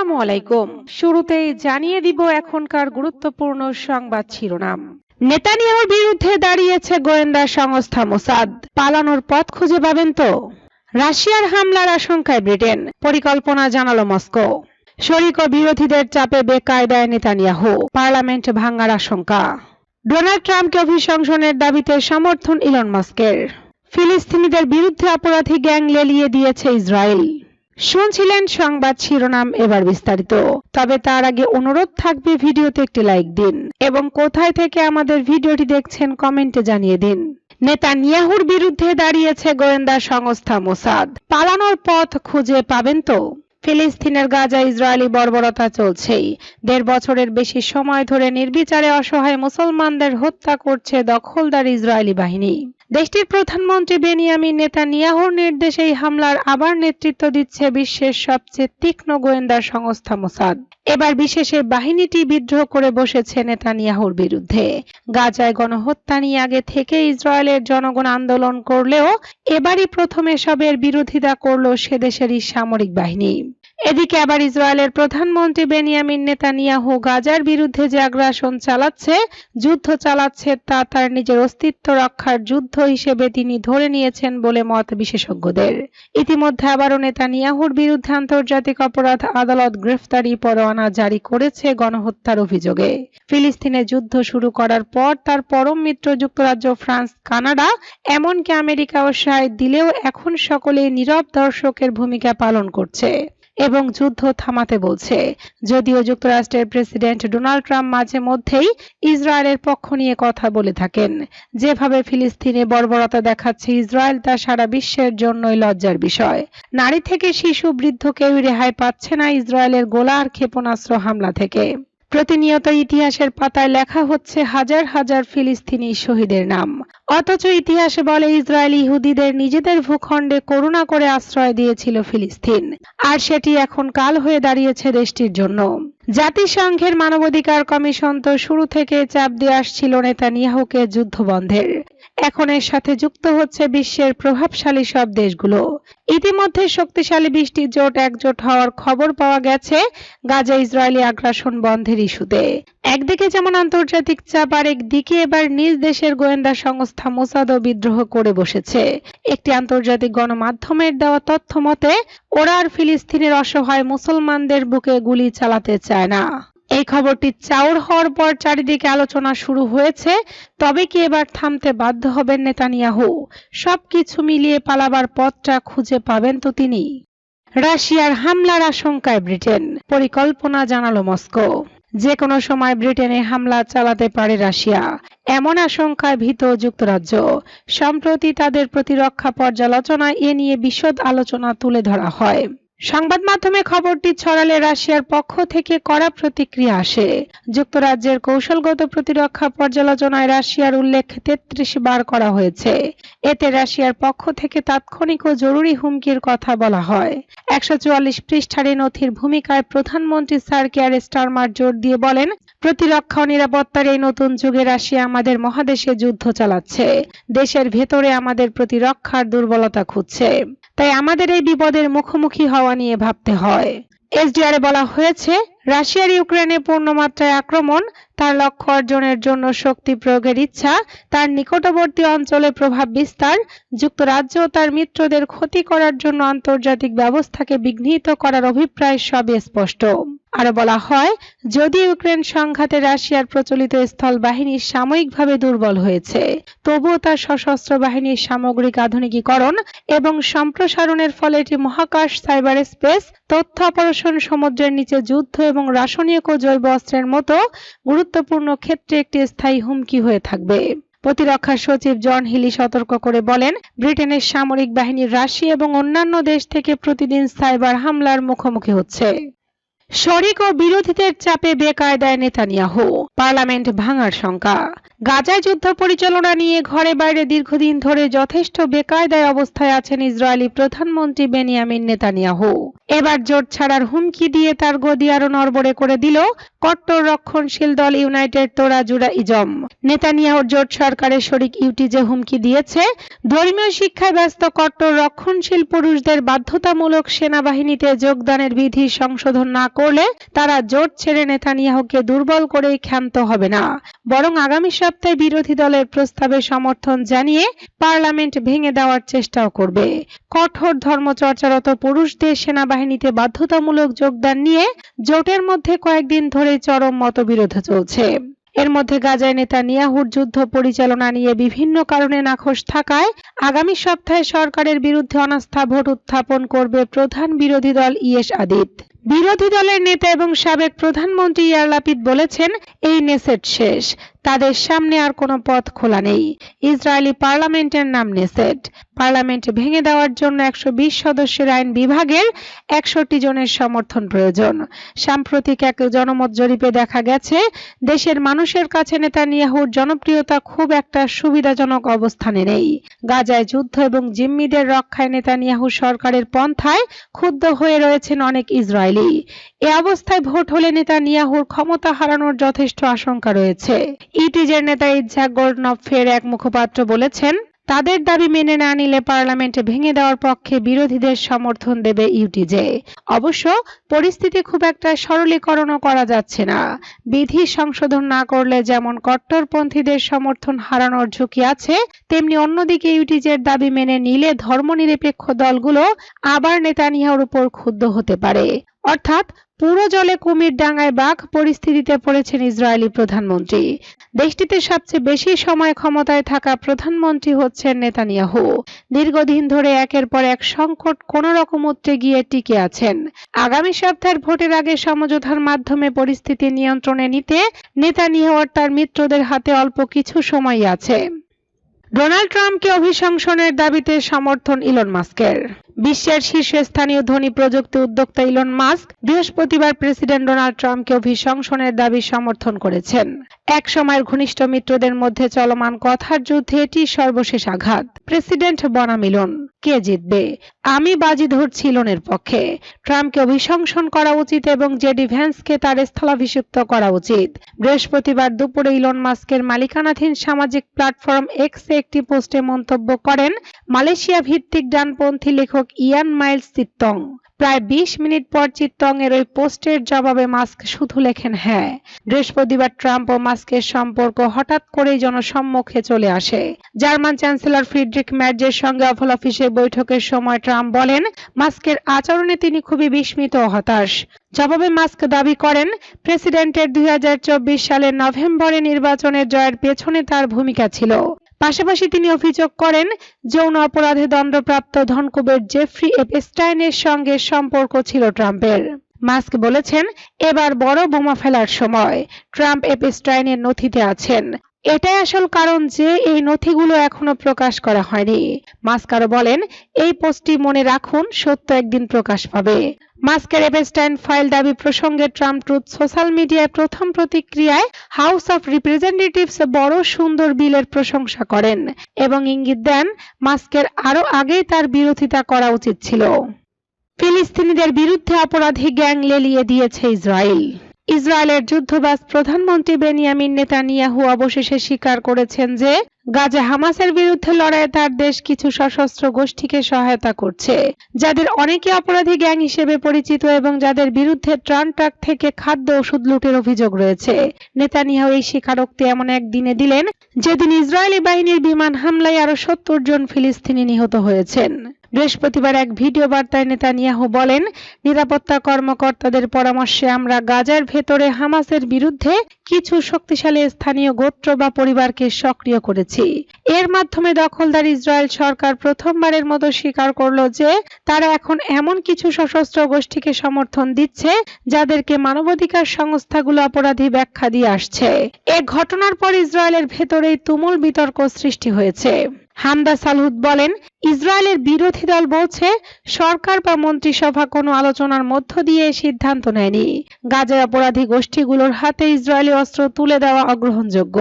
আসসালামু আলাইকুম। শুরুতেই জানিয়ে দিব এখনকার গুরুত্বপূর্ণ সংবাদ শিরোনাম। নেতানিয়াহুর বিরুদ্ধে দাঁড়িয়েছে গোয়েন্দা সংস্থা মোসাদ। পালানোর পথ খুঁজে পাবেন তো? রাশিয়ার হামলার আশঙ্কায় ব্রিটেন। পরিকল্পনা জানালো মস্কো। শরিক ও বিরোধীদের চাপে বেকায়দায় নেতানিয়াহু। পার্লামেন্ট ভাঙার আশঙ্কা। ডোনাল্ড ট্রাম্পকে অভিশংসনের দাবিতে সমর্থন ইলন মাস্কের। ফিলিস্তিনিদের বিরুদ্ধে অপরাধী গ্যাং লেলিয়ে দিয়েছে ইসরায়েল। শুনছিলেন সংবাদ শিরোনাম এবার বিস্তারিত। তবে তার আগে অনুরোধ থাকবে ভিডিওতে একটি লাইক দিন এবং কোথায় থেকে আমাদের ভিডিওটি দেখছেন কমেন্টে জানিয়ে দিন। নেতানিয়াহুর বিরুদ্ধে দাঁড়িয়েছে গোয়েন্দা সংস্থা মোসাদ। পালানোর পথ খুঁজে পাবেন তো? ফিলিস্তিনের গাজা ইসরায়েলি বর্বরতা চলছেই। দেড় বছরের বেশি সময় ধরে নির্বিচারে অসহায় মুসলমানদের হত্যা করছে দখলদার ইসরায়েলি বাহিনী। দেশটির প্রধানমন্ত্রী বেনিয়ামিন নেতানিয়াহুর নির্দেশে এই হামলার আবার নেতৃত্ব দিচ্ছে বিশ্বের সবচেয়ে তীক্ষ্ণ গোয়েন্দা সংস্থা মোসাদ। এবার বিশেষে বাহিনীটি বিদ্রোহ করে বসেছে নেতানিয়াহুর বিরুদ্ধে। গাজায় গণহত্যা নিয়ে আগে থেকে ইসরায়েলের জনগণ আন্দোলন করলেও এবারই প্রথম এসবের বিরোধিতা করল সে দেশেরই সামরিক বাহিনী। এদিকে আবার ইসরায়েলের প্রধানমন্ত্রী বেনিয়ামিন নেতানিয়াহু গাজার বিরুদ্ধে যে আগ্রাসন চালাচ্ছে, যুদ্ধ চালাচ্ছে, তা তার নিজের অস্তিত্ব রক্ষার যুদ্ধ হিসেবে তিনি ধরে নিয়েছেন বলে মত বিশেষজ্ঞদের। ইতিমধ্যে আবারও নেতানিয়াহুর বিরুদ্ধে আন্তর্জাতিক অপরাধ আদালত গ্রেফতারি পরোয়ানা জারি করেছে গণহত্যার অভিযোগে। ফিলিস্তিনে যুদ্ধ শুরু করার পর তার পরম মিত্র যুক্তরাজ্য, ফ্রান্স, কানাডা, এমনকি আমেরিকাও সায় দিলেও এখন সকলে নীরব দর্শকের ভূমিকা পালন করছে। এবং যুদ্ধ থামাতে বলছে। যদিও যুক্তরাষ্ট্রের প্রেসিডেন্ট ডোনাল্ড ট্রাম্প মাঝে মধ্যেই ইসরায়েলের পক্ষ নিয়ে কথা বলে থাকেন। যেভাবে ফিলিস্তিনে বর্বরতা দেখাচ্ছে ইসরায়েল তা সারা বিশ্বের জন্যই লজ্জার বিষয়। নারী থেকে শিশু বৃদ্ধ কেউই রেহাই পাচ্ছে না ইসরায়েলের গোলার ক্ষেপণাস্ত্র হামলা থেকে। প্রতিনিয়ত ইতিহাসের পাতায় লেখা হচ্ছে হাজার হাজার ফিলিস্তিনি শহীদের নাম। অথচ ইতিহাসে বলে ইসরায়েল ইহুদিদের নিজেদের ভূখণ্ডে করুণা করে আশ্রয় দিয়েছিল ফিলিস্তিন। আর সেটি এখন কাল হয়ে দাঁড়িয়েছে দেশটির জন্য। জাতিসংঘের মানবাধিকার কমিশন তো শুরু থেকে চাপ দিয়ে আসছিল নেতানিয়াহুকে যুদ্ধ বন্ধের এখন এর সাথে যুক্ত হচ্ছে বিশ্বের প্রভাবশালী সব দেশগুলো। ইতিমধ্যে শক্তিশালী বৃষ্টি জোট একজোট হওয়ার খবর পাওয়া গেছে গাজা ইসরায়েলি আগ্রাসন বন্ধের ইস্যুতে। একদিকে যেমন আন্তর্জাতিক চাপ আর একদিকে এবার নিজ দেশের গোয়েন্দা সংস্থা মোসাদও বিদ্রোহ করে বসেছে। একটি আন্তর্জাতিক গণমাধ্যমের দেওয়া তথ্য মতে, ওরা আর ফিলিস্তিনের অসহায় মুসলমানদের বুকে গুলি চালাতে চায় না। এই খবরটি চাউর হওয়ার পর চারিদিকে আলোচনা শুরু হয়েছে, তবে কি এবার থামতে বাধ্য হবেন নেতানিয়াহু? সবকিছু মিলিয়ে পালাবার পথটা খুঁজে পাবেন তো তিনি। রাশিয়ার হামলার আশঙ্কায় ব্রিটেন, পরিকল্পনা জানালো মস্কো। যে কোনো সময় ব্রিটেনে হামলা চালাতে পারে রাশিয়া। এমন আশঙ্কায় ভীত যুক্তরাজ্য। সম্প্রতি তাদের প্রতিরক্ষা পর্যালোচনায় এ নিয়ে বিশদ আলোচনা তুলে ধরা হয়। সংবাদ মাধ্যমে খবরটি ছড়ালে রাশিয়ার পক্ষ থেকে কড়া প্রতিক্রিয়া আসে। যুক্তরাজ্যের কৌশলগত প্রতিরক্ষা পর্যালোচনায় রাশিয়ার উল্লেখ তেত্রিশ বার করা হয়েছে। এতে রাশিয়ার পক্ষ থেকে তাৎক্ষণিক ও জরুরি হুমকির কথা বলা হয়। একশো চুয়াল্লিশ পৃষ্ঠার নথির ভূমিকায় প্রধানমন্ত্রী স্যার কেয়ার স্টারমার জোর দিয়ে বলেন, প্রতিরক্ষা ও নিরাপত্তার এই নতুন যুগে রাশিয়া আমাদের মহাদেশে যুদ্ধ চালাচ্ছে। দেশের ভেতরে আমাদের প্রতিরক্ষার দুর্বলতা খুঁজছে। তাই আমাদের এই বিপদের মুখোমুখি হওয়া নিয়ে ভাবতে হয়। এসডিআরে বলা হয়েছে, রাশিয়ার ইউক্রেনে পূর্ণমাত্রায় আক্রমণ, তার লক্ষ্য অর্জনের জন্য শক্তি প্রয়োগের ইচ্ছা, তার নিকটবর্তী অঞ্চলে প্রভাব বিস্তার, যুক্তরাজ্য ও তার মিত্রদের ক্ষতি করার জন্য আন্তর্জাতিক ব্যবস্থাকে বিঘ্নিত করার অভিপ্রায় সবই স্পষ্ট। আরও বলা হয়, যদি ইউক্রেন সংঘাতে রাশিয়ার প্রচলিত স্থল বাহিনী সাময়িকভাবে দুর্বল হয়েছে, তবুও তার সশস্ত্র বাহিনীর সামগ্রিক আধুনিকীকরণ এবং সম্প্রসারণের ফলে এটি মহাকাশ, সাইবার স্পেস, তথ্য অপারেশন সমুদ্রের নিচে যুদ্ধ এবং রাসায়নিক ও জৈব অস্ত্রের মতো গুরুত্বপূর্ণ ক্ষেত্রে একটি স্থায়ী হুমকি হয়ে থাকবে। প্রতিরক্ষা সচিব জন হিলি সতর্ক করে বলেন, ব্রিটেনের সামরিক বাহিনী রাশিয়া এবং অন্যান্য দেশ থেকে প্রতিদিন সাইবার হামলার মুখোমুখি হচ্ছে। শরিক ও বিরোধীদের চাপে বেকায়দায় নেতানিয়াহু। পার্লামেন্ট ভাঙার শঙ্কা। গাজায় যুদ্ধ পরিচালনা নিয়ে ঘরে বাইরে দীর্ঘদিন ধরে যথেষ্ট বেকায়দায় অবস্থায় আছেন ইসরায়েলি প্রধানমন্ত্রী বেনিয়ামিন নেতানিয়াহু। এবার জোট ছাড়ার হুমকি দিয়ে তার গদি আরও নড়বড়ে করে দিল কট্টর রক্ষণশীল দল ইউনাইটেড তোরা জুড়া ইজম। নেতানিয়াহুর জোট সরকারের শরিক ইউটি যে হুমকি দিয়েছে, ধর্মীয় শিক্ষায় ব্যস্ত কট্টর রক্ষণশীল পুরুষদের বাধ্যতামূলক সেনাবাহিনীতে যোগদানের বিধি সংশোধন না করলে তারা জোট ছেড়ে নেতানিয়াহুকে দুর্বল করেই ক্ষান্ত হবে না। বরং আগামী সপ্তাহে বিরোধী দলের প্রস্তাবে সমর্থন জানিয়ে পার্লামেন্ট ভেঙে দেওয়ার চেষ্টাও করবে। কঠোর ধর্মচর্চারত পুরুষদের সেনাবাহিনীতে বাধ্যতামূলক যোগদান নিয়ে জোটের মধ্যে কয়েকদিন ধরে চরম মতবিরোধ চলছে। এর মধ্যে গাজায় নেতানিয়াহুর যুদ্ধ পরিচালনা নিয়ে বিভিন্ন কারণে নাখোশ থাকায় আগামী সপ্তাহে সরকারের বিরুদ্ধে অনাস্থা ভোট উত্থাপন করবে প্রধান বিরোধী দল ইয়েস আদিত বিরোধী দলের নেতা এবং সাবেক প্রধানমন্ত্রী ইয়ার লাপিদ বলেছেন, এই নেসেট শেষ। তাদের সামনে আর কোনো পথ খোলা নেই। ইসরায়েলি পার্লামেন্টের নাম নেসেট পার্লামেন্ট ভেঙে দেওয়ার জন্য একশো বিশ সদস্যের আইন বিভাগের একষট্টি জনের সমর্থন প্রয়োজন। সাম্প্রতিক এক জনমত জরিপে দেখা গেছে, দেশের মানুষের কাছে নেতানিয়াহুর জনপ্রিয়তা খুব একটা সুবিধাজনক অবস্থানে নেই। গাজায় যুদ্ধ এবং জিম্মিদের রক্ষায় নেতানিয়াহু সরকারের পন্থায় ক্ষুব্ধ হয়ে রয়েছেন অনেক ইসরায়েলি। এ অবস্থায় ভোট হলে নেতানিয়াহুর ক্ষমতা হারানোর যথেষ্ট আশঙ্কা রয়েছে। ইটিজের নেতা ইজ্জাক গোল্ডনফের এক মুখপাত্র বলেছেন, তাদের দাবি মেনে না নিলে পার্লামেন্ট ভেঙে দেওয়ার পক্ষে বিরোধীদের সমর্থন দেবে ইউটিজে। অবশ্য পরিস্থিতি খুব একটা সরলীকরণও করা যাচ্ছে না। বিধি সংশোধন না করলে যেমন কট্টরপন্থীদের সমর্থন হারানোর ঝুঁকি আছে, তেমনি অন্যদিকে ইউটিজের দাবি মেনে নিলে ধর্মনিরপেক্ষ দলগুলো আবার নেতানিয়াহুর উপর ক্ষুব্ধ হতে পারে। অর্থাৎ পুরো জলে কুমির ডাঙায় বাঘ পরিস্থিতিতে পড়েছেন ইসরায়েলি প্রধানমন্ত্রী। দেশটিতে সবচেয়ে বেশি সময় ক্ষমতায় থাকা প্রধানমন্ত্রী হচ্ছেন নেতানিয়াহু। দীর্ঘদিন ধরে একের পর এক সংকট কোন রকম উতরে গিয়ে টিকে আছেন। আগামী সপ্তাহের ভোটের আগে সমঝোতার মাধ্যমে পরিস্থিতি নিয়ন্ত্রণে নিতে নেতানিয়াহু আর তার মিত্রদের হাতে অল্প কিছু সময় আছে। ডোনাল্ড ট্রাম্পকে অভিশংসনের দাবিতে সমর্থন ইলন মাস্কের। বিশ্বের শীর্ষস্থানীয় ধনী প্রযুক্তি উদ্যোক্তা ইলন মাস্ক বৃহস্পতিবার প্রেসিডেন্ট ডোনাল্ড ট্রাম্পকে অভিশংসনের দাবি সমর্থন করেছেন। এক সময়ের ঘনিষ্ঠ মিত্রদের মধ্যে চলমান কথার যুদ্ধে এটি সর্বশেষ আঘাত। প্রেসিডেন্ট বনাম ইলন কে জিতবে? আমি বাজি ধরছি ইলনের পক্ষে। ট্রাম্পকে অভিশংসন করা উচিত এবং জেডি ভ্যান্সকে তার স্থলাভিষিক্ত করা উচিত। বৃহস্পতিবার দুপুরে ইলন মাস্কের মালিকানাধীন সামাজিক প্ল্যাটফর্ম এক্সে একটি পোস্টে মন্তব্য করেন মালয়েশিয়া ভিত্তিক ডানপন্থী লেখক ইয়ান মাইলস চিত্তং। প্রায় বিশ মিনিট পর চিত্তং এর ওই পোস্টের জবাবে মাস্ক শুধু লেখেন হ্যাঁ। বৃহস্পতিবার ট্রাম্প ও মাস্কের সম্পর্ক হঠাৎ করেই জনসম্মুখে চলে আসে। জার্মান চ্যান্সেলর ফ্রিডরিক ম্যার্জের সঙ্গে অফল অফিসে বৈঠকের সময় ট্রাম্প বলেন, মাস্কের আচরণে তিনি খুবই বিস্মিত ও হতাশ। জবাবে মাস্ক দাবি করেন, প্রেসিডেন্টের দুই হাজার চব্বিশ সালের নভেম্বরে নির্বাচনের জয়ের পেছনে তার ভূমিকা ছিল। পাশাপাশি তিনি অভিযোগ করেন, যৌন অপরাধে দণ্ডপ্রাপ্ত ধনকুবের জেফ্রি এপস্টাইনের সঙ্গে সম্পর্ক ছিল ট্রাম্পের। মাস্ক বলেছেন, এবার বড় বোমা ফেলার সময় ট্রাম্প এপস্টাইনের নথিতে আছেন। এটাই আসল কারণ যে এই নথিগুলো এখনও প্রকাশ করা হয়নি। মাস্ক আরও বলেন, এই পোস্টটি মনে রাখুন, সত্য একদিন প্রকাশ পাবে। মাস্কের এপেস্টাইন ফাইল দাবি প্রসঙ্গে ট্রাম্প ট্রুথ সোশ্যাল মিডিয়ায় প্রথম প্রতিক্রিয়ায় হাউস অফ রিপ্রেজেন্টেটিভস বড় সুন্দর বিলের প্রশংসা করেন এবং ইঙ্গিত দেন, মাস্কের আরও আগেই তার বিরোধিতা করা উচিত ছিল। ফিলিস্তিনিদের বিরুদ্ধে অপরাধী গ্যাং লেলিয়ে দিয়েছে ইসরায়েল। ইসরায়েলের যুদ্ধবাজ প্রধানমন্ত্রী বেনিয়ামিন নেতানিয়াহু অবশেষে স্বীকার করেছেন যে, গাজা হামাসের বিরুদ্ধে লড়াইয়ে তার দেশ কিছু সশস্ত্র গোষ্ঠীকে সহায়তা করছে, যাদের অনেকে অপরাধী গ্যাং হিসেবে পরিচিত এবং যাদের বিরুদ্ধে ট্রান ট্রাক থেকে খাদ্য ওষুধ লুটের অভিযোগ রয়েছে। নেতানিয়াহু এই স্বীকারোক্তি এমন এক দিনে দিলেন, যেদিন ইসরায়েলি বাহিনীর বিমান হামলায় আরও সত্তর জন ফিলিস্তিনি নিহত হয়েছেন। বৃহস্পতিবার এক ভিডিও বার্তায় নেতানিয়াহু বলেন, নিরাপত্তা কর্মকর্তাদের পরামর্শে আমরা গাজার ভেতরে হামাসের বিরুদ্ধে কিছু শক্তিশালী স্থানীয় গোত্র বা পরিবারকে সক্রিয় করেছি। এর মাধ্যমে দখলদার ইসরায়েল সরকার প্রথমবারের মতো স্বীকার করল যে, তারা এখন এমন কিছু সশস্ত্র গোষ্ঠীকে সমর্থন দিচ্ছে, যাদেরকে মানবাধিকার সংস্থাগুলো অপরাধী ব্যাখ্যা দিয়ে আসছে। এ ঘটনার পর ইসরায়েলের ভেতরেই তুমুল বিতর্ক সৃষ্টি হয়েছে। হামদা সালহুদ বলেন, ইসরায়েলের বিরোধী দল বলছে, সরকার বা মন্ত্রিসভা কোনো আলোচনার মধ্য দিয়ে সিদ্ধান্ত নেয়নি। গাজায় অপরাধী গোষ্ঠীগুলোর হাতে ইসরায়েলি অস্ত্র তুলে দেওয়া অগ্রহণযোগ্য।